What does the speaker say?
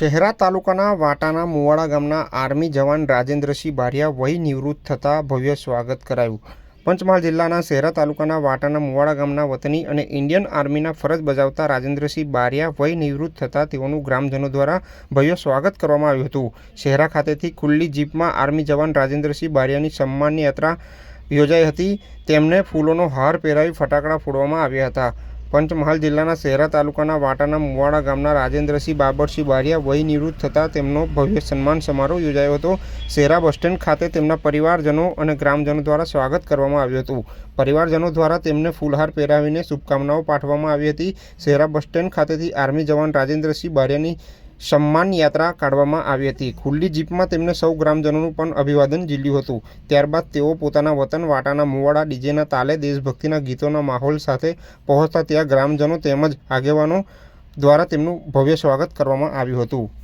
શહેરા તાલુકાના વાટાના મુવાડા ગામના આર્મી જવાન રાજેન્દ્રસિંહ બારિયા વય નિવૃત્ત થતાં ભવ્ય સ્વાગત કરાયું. પંચમહાલ જિલ્લાના શહેરા તાલુકાના વાટાના મુવાડા ગામના વતની અને ઇન્ડિયન આર્મીના ફરજ બજાવતા રાજેન્દ્રસિંહ બારિયા વય નિવૃત્ત થતાં તેઓનું ગ્રામજનો દ્વારા ભવ્ય સ્વાગત કરવામાં આવ્યું હતું. શહેરા ખાતેથી ખુલ્લી જીપમાં આર્મી જવાન રાજેન્દ્રસિંહ બારિયાની સન્માનની યાત્રા યોજાઈ હતી. તેમને ફૂલોનો હાર પહેરાવી ફટાકડા ફોડવામાં આવ્યા હતા. પંચમહાલ જિલ્લાના શહેરા તાલુકાના વાટાના મુવાડા ગામના રાજેન્દ્રસિંહ બાબરસિંહ બારિયા વય નિવૃત્ત થતાં તેમનો ભવ્ય સન્માન સમારોહ યોજાયો હતો. શહેરા બસ સ્ટેન્ડ ખાતે તેમના પરિવારજનો અને ગ્રામજનો દ્વારા સ્વાગત કરવામાં આવ્યું હતું. પરિવારજનો દ્વારા તેમને ફૂલહાર પહેરાવીને શુભકામનાઓ પાઠવવામાં આવી હતી. શહેરા બસ સ્ટેન્ડ ખાતેથી આર્મી જવાન રાજેન્દ્રસિંહ બારિયાની સન્માન યાત્રા કાઢવામાં આવી હતી. ખુલ્લી જીપમાં તેમને સૌ ગ્રામજનોનું પણ અભિવાદન ઝીલ્યું હતું. ત્યારબાદ તેઓ પોતાના વતન વાટાના મુવાડા, ડીજેના તાલે, દેશભક્તિના ગીતોના માહોલ સાથે પહોંચતા ત્યાં ગ્રામજનો તેમજ આગેવાનો દ્વારા તેમનું ભવ્ય સ્વાગત કરવામાં આવ્યું હતું.